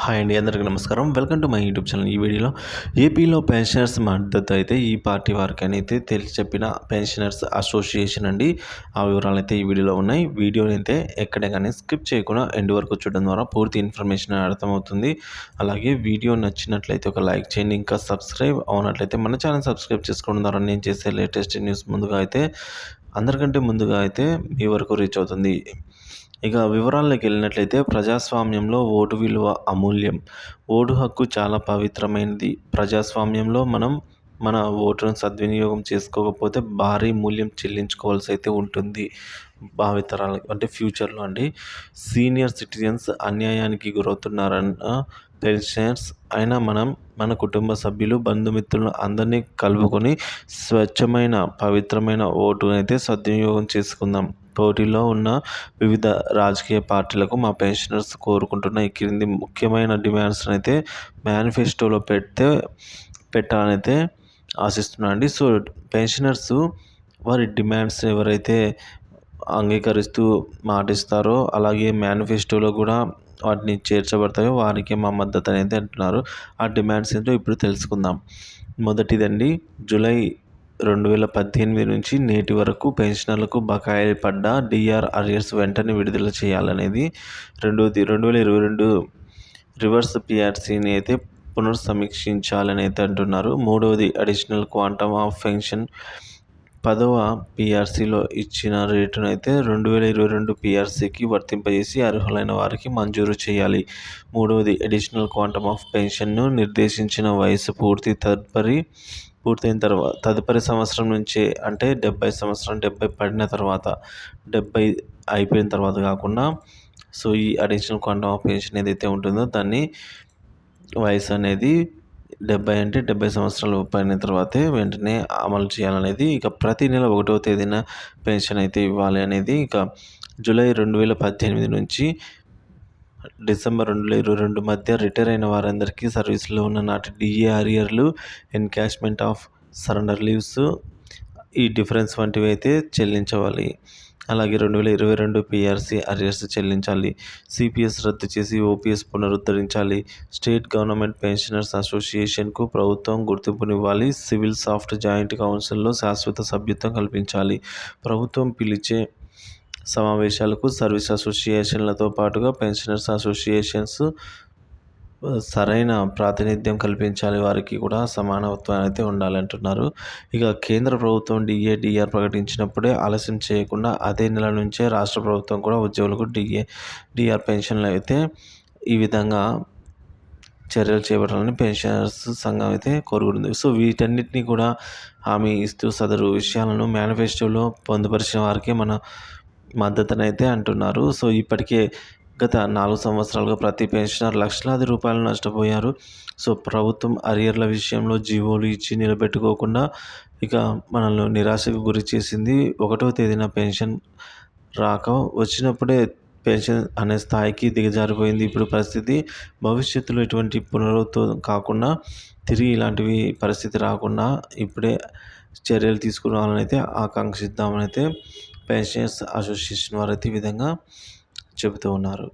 Hi అండి అందరికీ నమస్కారం. Welcome to my YouTube channel. ఈ వీడియోలో ఏపీలో పెన్షనర్స్ మద్దతు అయితే ఈ పార్టీ వారికి అయితే తెలిసి చెప్పిన పెన్షనర్స్ అసోసియేషన్ అండి. ఆ వివరాలు అయితే ఈ వీడియోలో ఉన్నాయి. వీడియోని అయితే ఎక్కడే కానీ స్కిప్ చేయకుండా ఎండ్ వరకు చూడడం ద్వారా పూర్తి ఇన్ఫర్మేషన్ అర్థమవుతుంది. అలాగే వీడియో నచ్చినట్లయితే ఒక లైక్ చేయండి. ఇంకా సబ్స్క్రైబ్ అవునట్లయితే మన ఛానల్ సబ్స్క్రైబ్ చేసుకోవడం ద్వారా నేను చేసే లేటెస్ట్ న్యూస్ ముందుగా అయితే అందరికంటే ముందుగా అయితే మీ వరకు రీచ్ అవుతుంది. ఇక వివరాల్లోకి వెళ్ళినట్లయితే ప్రజాస్వామ్యంలో ఓటు విలువ అమూల్యం. ఓటు హక్కు చాలా పవిత్రమైనది. ప్రజాస్వామ్యంలో మనం మన ఓటును సద్వినియోగం చేసుకోకపోతే భారీ మూల్యం చెల్లించుకోవాల్సి అయితే ఉంటుంది. భావితరాలకి అంటే ఫ్యూచర్లో అండి. సీనియర్ సిటిజన్స్ అన్యాయానికి గురవుతున్నారన్న పెన్షనర్స్ అయినా మనం మన కుటుంబ సభ్యులు బంధుమిత్రులను అందరినీ కలుపుకొని స్వచ్ఛమైన పవిత్రమైన ఓటునైతే సద్వినియోగం చేసుకుందాం. పోటీలో ఉన్న వివిధ రాజకీయ పార్టీలకు మా పెన్షనర్స్ కోరుకుంటున్న ఈ క్రింది ముఖ్యమైన డిమాండ్స్ అయితే మేనిఫెస్టోలో పెడితే పెట్టాలనైతే ఆశిస్తున్నాను అండి. సో పెన్షనర్స్ వారి డిమాండ్స్ ఎవరైతే అంగీకరిస్తూ మాటిస్తారో అలాగే మేనిఫెస్టోలో కూడా వాటిని చేర్చబడతాయో వారికి మా మద్దతు అనేది అంటున్నారు. ఆ డిమాండ్స్ ఏంటో ఇప్పుడు తెలుసుకుందాం. మొదటిదండి జూలై రెండు వేల పద్దెనిమిది నుంచి నేటి వరకు పెన్షనర్లకు బకాయిలు పడ్డ డిఆర్ అరియర్స్ వెంటనే విడుదల చేయాలనేది రెండోది రెండు వేల ఇరవై రెండు రివర్స్ పిఆర్సీని అయితే పునర్సమీక్షించాలని అయితే అంటున్నారు. మూడవది అడిషనల్ క్వాంటమ్ ఆఫ్ పెన్షన్. పదవ పిఆర్సీలో ఇచ్చిన రేటును అయితే రెండు వేల ఇరవై రెండు పిఆర్సీకి వర్తింపజేసి అర్హులైన వారికి మంజూరు చేయాలి. మూడవది అడిషనల్ క్వాంటమ్ ఆఫ్ పెన్షన్ను నిర్దేశించిన వయసు పూర్తి తదుపరి పూర్తయిన తర్వాత తదుపరి సంవత్సరం నుంచి అంటే డెబ్బై సంవత్సరం డెబ్బై పడిన తర్వాత డెబ్బై అయిపోయిన తర్వాత కాకుండా సో ఈ అడిషనల్ క్వాంటమ్ ఆఫ్ పెన్షన్ ఏదైతే ఉంటుందో దాన్ని వయసు అనేది డెబ్బై అంటే డెబ్బై సంవత్సరాలు పడిన తర్వాతే వెంటనే అమలు చేయాలనేది ఇక ప్రతి నెల ఒకటవ తేదీన పెన్షన్ అయితే ఇవ్వాలి అనేది ఇక జూలై రెండు వేల పద్దెనిమిది నుంచి డిసెంబర్ రెండు వేల ఇరవై రెండు మధ్య రిటైర్ అయిన వారందరికీ సర్వీస్లో ఉన్న నాటి డిఏ అరియర్లు ఎన్కాష్మెంట్ ఆఫ్ సరెండర్ లీవ్స్ ఈ డిఫరెన్స్ వంటివి అయితే చెల్లించవాలి. అలాగే రెండు వేల ఇరవై రెండు పిఆర్సీ అరియర్స్ చెల్లించాలి. సిపిఎస్ రద్దు చేసి ఓపీఎస్ పునరుద్ధరించాలి. స్టేట్ గవర్నమెంట్ పెన్షనర్స్ అసోసియేషన్కు ప్రభుత్వం గుర్తింపునివ్వాలి. సివిల్ సాఫ్ట్ జాయింట్ కౌన్సిల్లో శాశ్వత సభ్యత్వం కల్పించాలి. ప్రభుత్వం పిలిచే సమావేశాలకు సర్వీస్ అసోసియేషన్లతో పాటుగా పెన్షనర్స్ అసోసియేషన్స్ సరైన ప్రాతినిధ్యం కల్పించాలి. వారికి కూడా సమానత్వం అయితే ఉండాలంటున్నారు ఇక కేంద్ర ప్రభుత్వం డిఏ డిఆర్ ప్రకటించినప్పుడే ఆలస్యం చేయకుండా అదే నెల నుంచే రాష్ట్ర ప్రభుత్వం కూడా ఉద్యోగులకు డిఏ డిఆర్ పెన్షన్లు అయితే ఈ విధంగా చర్యలు చేపట్టాలని పెన్షనర్స్ సంఘం అయితే కోరుకుంటుంది. సో వీటన్నిటిని కూడా హామీ ఇస్తూ సదరు విషయాలను మేనిఫెస్టోలో పొందుపరిచిన వారికి మన మద్దతునైతే అంటున్నారు. సో ఇప్పటికే గత నాలుగు సంవత్సరాలుగా ప్రతి పెన్షనర్ లక్షలాది రూపాయలు నష్టపోయారు. సో ప్రభుత్వం అరియర్ల విషయంలో జీవోలు ఇచ్చి నిలబెట్టుకోకుండా ఇక మనల్ని నిరాశకు గురి చేసింది. ఒకటో తేదీన పెన్షన్ రాక వచ్చినప్పుడే పెన్షన్ అనే స్థాయికి దిగజారిపోయింది ఇప్పుడు పరిస్థితి. భవిష్యత్తులో ఎటువంటి పునరుత్వం కాకుండా తిరిగి ఇలాంటివి పరిస్థితి రాకుండా ఇప్పుడే చర్యలు తీసుకురావాలని అయితే ఆకాంక్షిద్దామని అయితే పెన్షనర్స్ అసోసియేషన్ వారు అయితే ఈ విధంగా చెబుతూ ఉన్నారు.